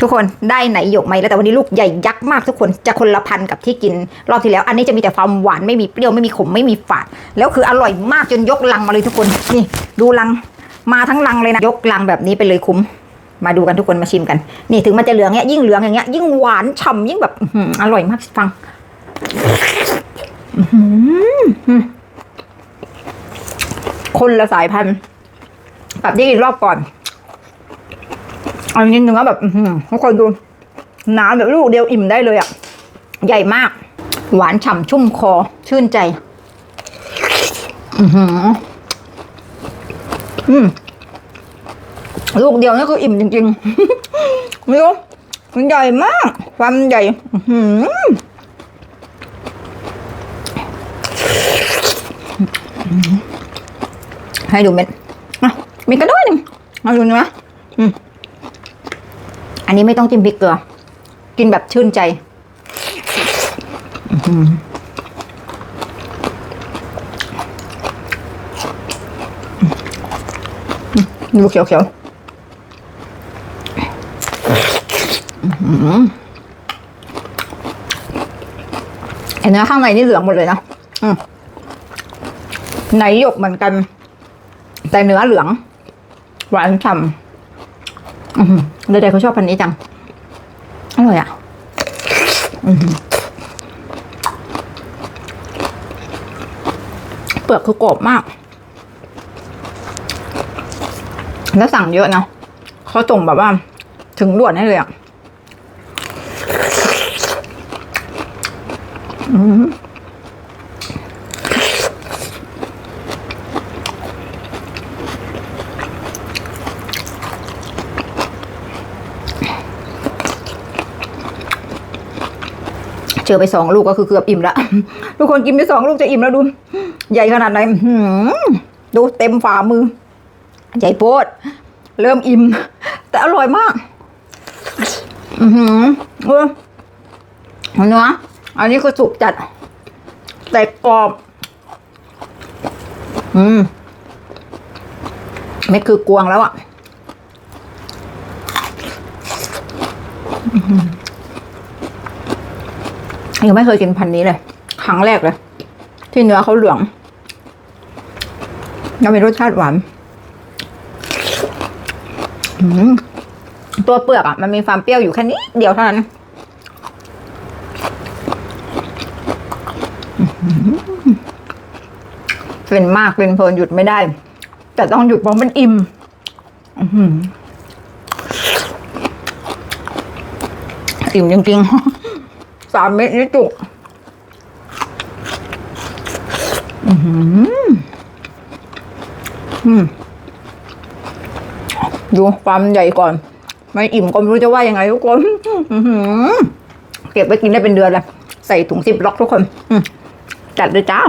ทุกคนได้ไหนหยกไหมแล้วแต่วันนี้ลูกใหญ่ยักษ์มากทุกคนจะคนละพันกับที่กินรอบที่แล้ว อันนี้จะมีแต่ความหวานไม่มีเปรี้ยวไม่มีขมไม่มีฝาด แล้วคืออร่อยมากจนยกลังมาเลยทุกคนนี่ดูลังมาทั้งลังเลยนะยกลังแบบนี้ไปเลยคุ้มมาดูกันทุกคนมาชิมกัน นี่ถึงมันจะเหลืองเนี้ยยิ่งเหลืองอย่างเงี้ยยิ่งหวานฉ่ำยิ่งแบบอร่อยมากฟังคนละสายพันธุ์แบบที่กินรอบก่อน อันนี้เนื้อแบบอือหือทุกคนดูหนาแบบลูกเดียวอิ่มได้เลยอะ่ะ ใหญ่มาก หวานฉ่ำชุ่มคอ ชื่นใจ อือหืออืมลูกเดียวนี่คืออิ่มจริงๆไม่รู้มันใหญ่มาก ความใหญ่อืให้ดูเม็ดอะมีกระด้วยหนึ่งมาดูเนื้ออืม อันนี้ไม่ต้องจิ้มพริกเกลือ กินแบบชื่นใจอื้อหือดูเขียวเขียวๆอื้อหือเห็นเนื้อข้างในนี่เหลืองหมดเลยนะไหนหยกเหมือนกัน แต่เนื้อเหลือง หวานฉ่ำ เด็กๆเขาชอบพันนี้จัง อร่อยอะเปลือกคือกรอบมาก แล้วสั่งเยอะนะเขาส่งแบบว่า ถึงด่วนให้เลยอะ อื้อ จอไปสองลูกก็คือเกือบอิ่มละทุกคนกินไปสองลูกจะอิ่มแล้วดู ใหญ่ขนาดไหนดูเต็มฝ่ามือ ใหญ่โพดเริ่มอิ่ม แต่อร่อยมาก อือหือเออเนื้ออันนี้คือสุกจัด แต่กรอบ อืมเม็ดคือกวงแล้วอะ อือหือ ยังไม่เคยกินพันนี้เลย ครั้งแรกเลย ที่เนื้อเขาเหลืองแล้วมีรสชาติหวานตัวเปลือกอะ มันมีความเปรี้ยวอยู่แค่นี้ เดียวเท่านั้นเป็นมากเป็นเพลินหยุดไม่ได้ แต่ต้องหยุดเพราะมันอิ่มอิ่มจริงๆ สามเม็ดนี่จุกอืมอืมดูความใหญ่ก่อน ไม่อิ่มก็ไม่รู้จะว่ายังไงทุกคนเก็บไปกินได้เป็นเดือนเลยใส่ถุงซิปล็อกทุกคนจัดเลยจ้า